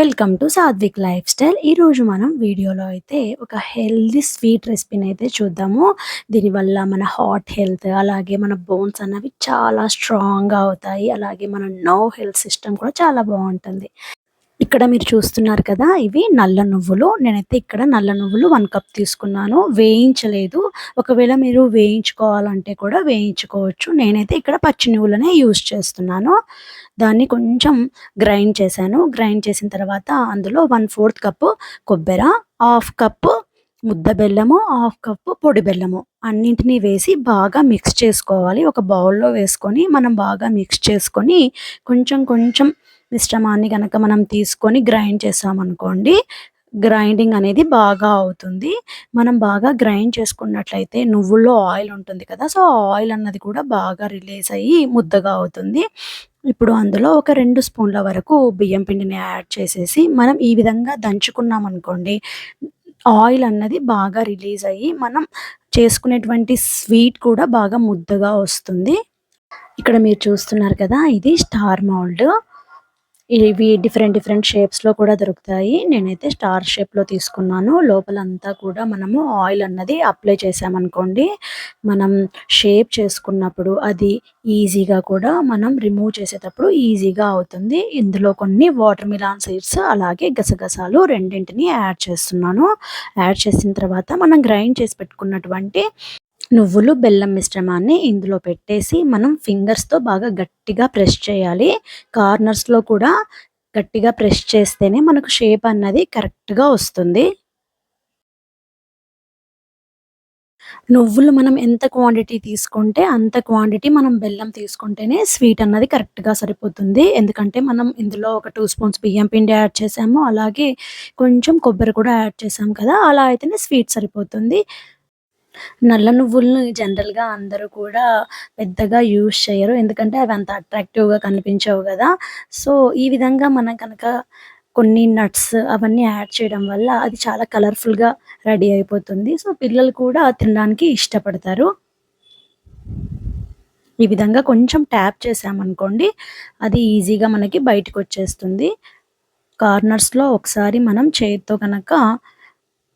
Welcome to Satvik lifestyle. ఈరోజు మనం వీడియోలో అయితే ఒక హెల్దీ స్వీట్ రెసిపీని అయితే చూద్దాము. దీనివల్ల మన హార్ట్ హెల్త్ అలాగే మన బోన్స్ అన్నవి చాలా స్ట్రాంగ్గా అవుతాయి. అలాగే మన నో హెల్త్ సిస్టమ్ కూడా చాలా బాగుంటుంది. ఇక్కడ మీరు చూస్తున్నారు కదా ఇవి నల్ల నువ్వులు. నేనైతే ఇక్కడ నల్ల నువ్వులు వన్ కప్ తీసుకున్నాను. వేయించలేదు. ఒకవేళ మీరు వేయించుకోవాలంటే కూడా వేయించుకోవచ్చు. నేనైతే ఇక్కడ పచ్చి నువ్వులనే యూజ్ చేస్తున్నాను. దాన్ని కొంచెం గ్రైండ్ చేశాను. గ్రైండ్ చేసిన తర్వాత అందులో వన్ ఫోర్త్ కప్పు కొబ్బరి హాఫ్ కప్పు ముద్ద బెల్లము హాఫ్ కప్పు పొడి బెల్లము అన్నింటినీ వేసి బాగా మిక్స్ చేసుకోవాలి. ఒక బౌల్లో వేసుకొని మనం బాగా మిక్స్ చేసుకొని కొంచెం కొంచెం మిశ్రమాన్ని కనుక మనం తీసుకొని గ్రైండ్ చేసామనుకోండి గ్రైండింగ్ అనేది బాగా అవుతుంది. మనం బాగా గ్రైండ్ చేసుకున్నట్లయితే నువ్వుల్లో ఆయిల్ ఉంటుంది కదా సో ఆయిల్ అన్నది కూడా బాగా రిలీజ్ అయ్యి ముద్దగా అవుతుంది. ఇప్పుడు అందులో ఒక రెండు స్పూన్ల వరకు బియ్యం పిండిని యాడ్ చేసేసి మనం ఈ విధంగా దంచుకున్నాం అనుకోండి ఆయిల్ అన్నది బాగా రిలీజ్ అయ్యి మనం చేసుకునేటువంటి స్వీట్ కూడా బాగా ముద్దగా వస్తుంది. ఇక్కడ మీరు చూస్తున్నారు కదా ఇది స్టార్ మౌల్డ్. ఇవి డిఫరెంట్ డిఫరెంట్ షేప్స్లో కూడా దొరుకుతాయి. నేనైతే స్టార్ షేప్లో తీసుకున్నాను. లోపలంతా కూడా మనము ఆయిల్ అన్నది అప్లై చేసామనుకోండి మనం షేప్ చేసుకున్నప్పుడు అది ఈజీగా కూడా మనం రిమూవ్ చేసేటప్పుడు ఈజీగా అవుతుంది. ఇందులో కొన్ని వాటర్ మిలాన్ సీడ్స్ అలాగే గసగసాలు రెండింటిని యాడ్ చేస్తున్నాను. యాడ్ చేసిన తర్వాత మనం గ్రైండ్ చేసి పెట్టుకున్నటువంటి నువ్వులు బెల్లం మిశ్రమాన్ని ఇందులో పెట్టేసి మనం ఫింగర్స్తో బాగా గట్టిగా ప్రెస్ చేయాలి. కార్నర్స్లో కూడా గట్టిగా ప్రెస్ చేస్తేనే మనకు షేప్ అన్నది కరెక్ట్గా వస్తుంది. నువ్వులు మనం ఎంత క్వాంటిటీ తీసుకుంటే అంత క్వాంటిటీ మనం బెల్లం తీసుకుంటేనే స్వీట్ అన్నది కరెక్ట్గా సరిపోతుంది. ఎందుకంటే మనం ఇందులో ఒక టూ స్పూన్స్ బియ్యం పిండి యాడ్ చేసాము. అలాగే కొంచెం కొబ్బరి కూడా యాడ్ చేసాము కదా అలా అయితేనే స్వీట్ సరిపోతుంది. నల్ల నువ్వులను జనరల్‌గా అందరూ కూడా పెద్దగా యూజ్ చేయరు. ఎందుకంటే అవి అంత అట్రాక్టివ్‌గా కనిపించవు కదా సో, ఈ విధంగా మనం కనుక కొన్ని నట్స్ అవన్నీ యాడ్ చేయడం వల్ల అది చాలా కలర్‌ఫుల్‌గా రెడీ అయిపోతుంది. సో, పిల్లలు కూడా తినడానికి ఇష్టపడతారు. ఈ విధంగా కొంచెం ట్యాప్ చేసామనుకోండి అది ఈజీగా మనకి బయటకొచ్చేస్తుంది. కార్నర్స్‌లో ఒకసారి మనం చేతితో కనుక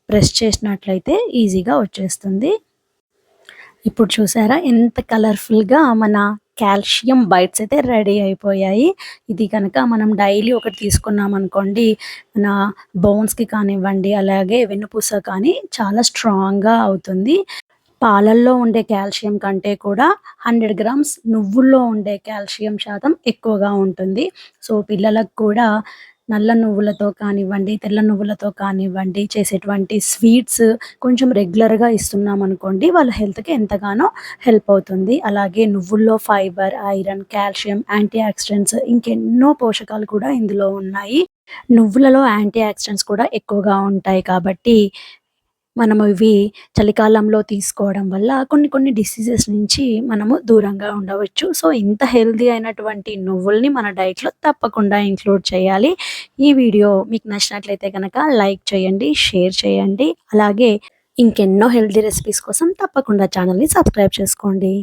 ప్రెస్ చేసినట్లయితే ఈజీగా వచ్చేస్తుంది. ఇప్పుడు చూసారా ఎంత కలర్ఫుల్గా మన కాల్షియం బైట్స్ అయితే రెడీ అయిపోయాయి. ఇది కనుక మనం డైలీ ఒకటి తీసుకున్నాం అనుకోండి మన బోన్స్కి కానివ్వండి అలాగే వెన్నుపూస కానీ చాలా స్ట్రాంగ్గా అవుతుంది. పాలల్లో ఉండే కాల్షియం కంటే కూడా హండ్రెడ్ గ్రామ్స్ నువ్వుల్లో ఉండే కాల్షియం శాతం ఎక్కువగా ఉంటుంది. సో పిల్లలకు కూడా నల్ల నువ్వులతో కానివ్వండి తెల్ల నువ్వులతో కానివ్వండి చేసేటువంటి స్వీట్స్ కొంచెం రెగ్యులర్గా ఇస్తున్నాం అనుకోండి వాళ్ళ హెల్త్కి ఎంతగానో హెల్ప్ అవుతుంది. అలాగే నువ్వుల్లో fibre iron calcium anti oxidants ఇంకెన్నో పోషకాలు కూడా ఇందులో ఉన్నాయి. నువ్వులలో యాంటీ ఆక్సిడెంట్స్ కూడా ఎక్కువగా ఉంటాయి కాబట్టి మనము ఇవి చలికాలంలో తీసుకోవడం వల్ల కొన్ని కొన్ని డిసీజెస్ నుంచి మనము దూరంగా ఉండవచ్చు. సో ఇంత హెల్దీ అయినటువంటి నువ్వుల్ని మన డైట్లో తప్పకుండా ఇంక్లూడ్ చేయాలి. ఈ వీడియో మీకు నచ్చినట్లయితే కనుక లైక్ చేయండి షేర్ చేయండి. అలాగే ఇంకెన్నో హెల్దీ రెసిపీస్ కోసం తప్పకుండా ఛానల్ని సబ్స్క్రైబ్ చేసుకోండి.